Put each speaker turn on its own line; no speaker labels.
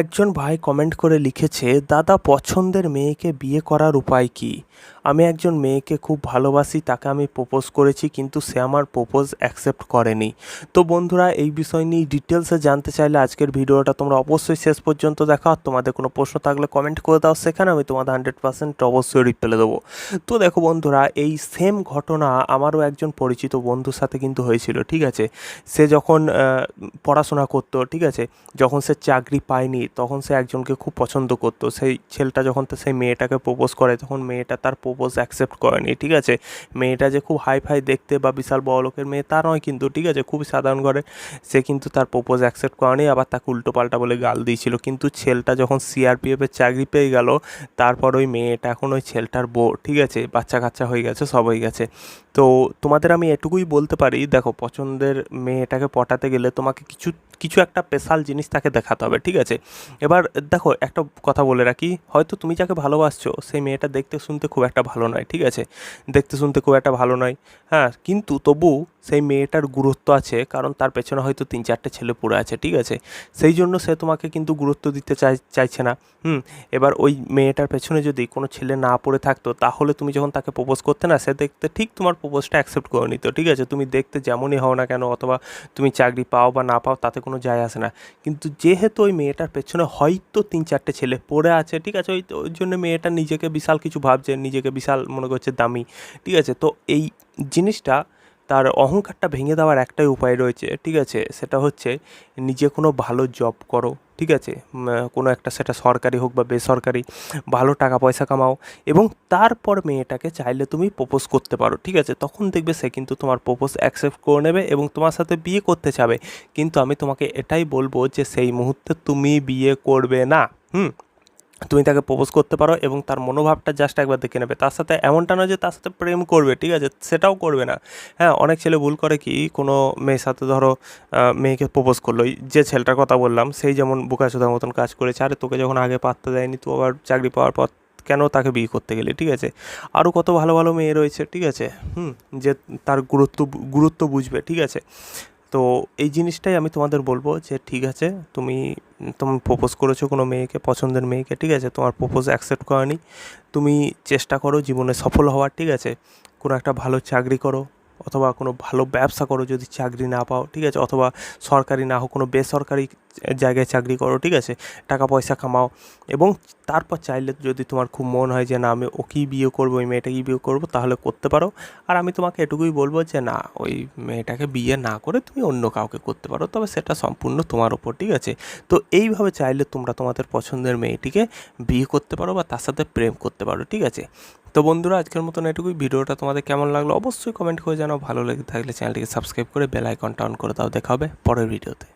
একজন ভাই কমেন্ট করে লিখেছে, দাদা, পছন্দের মেয়েকে বিয়ে করার উপায় কি? আমি একজন মেয়েকে খুব ভালোবাসি, তাকে আমি প্রপোজ করেছি, কিন্তু সে আমার প্রপোজ অ্যাকসেপ্ট করেনি। তো বন্ধুরা, এই বিষয় নিয়ে ডিটেলসে জানতে চাইলে আজকের ভিডিওটা তোমরা অবশ্যই শেষ পর্যন্ত দেখো। আর তোমাদের কোনো প্রশ্ন থাকলে কমেন্ট করে দাও, সেখানে আমি তোমাদের হান্ড্রেড পার্সেন্ট অবশ্যই রিপ্লাই দেবো। তো দেখো বন্ধুরা, এই সেম ঘটনা আমারও একজন পরিচিত বন্ধুর সাথে কিন্তু হয়েছিল, ঠিক আছে? সে যখন পড়াশোনা করতো, ঠিক আছে? যখন সে চাকরি পায়নি তখন সে একজনকে খুব পছন্দ করতো। সেই ছেলেটা যখন সেই মেয়েটাকে প্রপোজ করে, তখন মেয়েটা তার প্রপোজ অ্যাকসেপ্ট করেনি, ঠিক আছে? মেয়েটা যে খুব হাই ফাই দেখতে বা বিশাল বড় লোকের মেয়ে তা নয় কিন্তু, ঠিক আছে? খুবই সাধারণ ঘরে। সে কিন্তু তার প্রপোজ অ্যাকসেপ্ট করেনি, আবার তাকে উল্টো পাল্টা বলে গাল দিয়েছিল। কিন্তু ছেলেটা যখন সিআরপিএফের চাকরি পেয়ে গেল, তারপর ওই মেয়েটা এখন ওই ছেলেটার বউ, ঠিক আছে? বাচ্চা কাচ্চা হয়ে গেছে, সব হয়ে গেছে। তো তোমাদের আমি এটুকুই বলতে পারি, দেখো, পছন্দের মেয়েটাকে পটাতে গেলে তোমাকে কিছু কিছু একটা স্পেশাল জিনিস তাকে দেখাতে হবে, ঠিক আছে? এবার দেখো, একটা কথা বলে রাখি, হয়তো তুমি যাকে ভালোবাসছো, সেই মেয়েটা দেখতে শুনতে খুব একটা ভালো নয়, ঠিক আছে? দেখতে শুনতে খুব একটা ভালো নয় হ্যাঁ? কিন্তু তবু সেই মেয়েটার গুরুত্ব আছে, কারণ তার পেছনে হয়তো তিন চারটে ছেলে পড়ে আছে, ঠিক আছে? সেই জন্য সে তোমাকে কিন্তু গুরুত্ব দিতে চাই, চাইছে না, হুম? এবার ওই মেয়েটার পেছনে যদি কোনো ছেলে না পড়ে থাকতো, তাহলে তুমি যখন তাকে প্রপোজ করতে না, সে দেখতে ঠিক তোমার প্রপোজটা অ্যাকসেপ্ট করে নিত, ঠিক আছে? তুমি দেখতে যেমনই হও না কেন, অথবা তুমি চাকরি পাও বা না পাও, তাতে কোনো যায় আসে না। কিন্তু যেহেতু ওই মেয়েটার পেছনে হয়তো তিন চারটে ছেলে পড়ে আছে, ঠিক আছে? ওই ওই জন্য মেয়েটা নিজেকে বিশাল কিছু ভাবছে, নিজেকে বিশাল মনে করছে দামি, ঠিক আছে? তো এই জিনিসটা তার অহংকারটা ভেঙে দেওয়ার একটাই উপায় রয়েছে, ঠিক আছে? সেটা হচ্ছে নিজে কোনো ভালো জব করো, ঠিক আছে? কোনো একটা সেটা সরকারি হোক বা বেসরকারি, ভালো টাকা পয়সা কামাও এবং তারপর মেয়েটাকে চাইলে তুমি প্রপোজ করতে পারো, ঠিক আছে? তখন দেখবে সে কিন্তু তোমার প্রপোজ অ্যাকসেপ্ট করে নেবে এবং তোমার সাথে বিয়ে করতে চাবে। কিন্তু আমি তোমাকে এটাই বলব যে সেই মুহূর্তে তুমি বিয়ে করবে না, হুম? তুমি তাকে প্রপোজ করতে পারো এবং তার মনোভাবটা জাস্ট একবার দেখে নেবে। তার সাথে এমনটা নয় যে তার সাথে প্রেম করবে, ঠিক আছে? সেটাও করবে না। হ্যাঁ অনেক ছেলে ভুল করে কি, কোনো মেয়ের সাথে ধরো মেয়েকে প্রপোজ করল। যে ছেলেটার কথা বললাম, সেই যেমন বোকাচোদার মতন কাজ করেছে। আরে, তোকে যখন আগে পাত্তা দেয়নি তো আবার চাকরি পাওয়ার পর কেন তাকে বিয়ে করতে গেলে, ঠিক আছে? আরও কত ভালো ভালো মেয়ে রয়েছে, ঠিক আছে? হুম, যে তার গুরুত্ব গুরুত্ব বুঝবে, ঠিক আছে? তো এই জিনিসটাই আমি তোমাদের বলব যে ঠিক আছে, তুমি তুমি প্রপোজ করেছ কোনো মেয়েকে, পছন্দের মেয়েকে, ঠিক আছে? তোমার প্রপোজ অ্যাকসেপ্ট করেনি। তুমি চেষ্টা করো জীবনে সফল হওয়ার, ঠিক আছে? কোনো একটা ভালো চাকরি করো অথবা কোনো ভালো ব্যবসা করো যদি চাকরি না পাও, ঠিক আছে? অথবা সরকারি না হোক, কোনো বেসরকারি জায়গায় চাকরি করো, ঠিক আছে? টাকা পয়সা কামাও এবং তারপর চাইলে যদি তোমার খুব মন হয় যে না, আমি ওকেই বিয়ে করব, ওই মেয়েটাকেই বিয়ে করব, তাহলে করতে পারো। আর আমি তোমাকে এটুকুই বলব যে না, ওই মেয়েটাকে বিয়ে না করে তুমি অন্য কাউকে করতে পারো, তবে সেটা সম্পূর্ণ তোমার ওপর ঠিক আছে? তো এইভাবে চাইলে তোমরা তোমাদের পছন্দের মেয়েটিকে বিয়ে করতে পারো বা তার সাথে প্রেম করতে পারো, ঠিক আছে? তো বন্ধুরা, আজকের মতন এটুকুই। ভিডিওটা তোমাদের কেমন লাগল অবশ্যই কমেন্ট করে জানাও। ভালো লেগে থাকলে চ্যানেলটিকে সাবস্ক্রাইব করে বেল আইকনটা অন করে দাও। দেখা হবে পরের ভিডিওতে।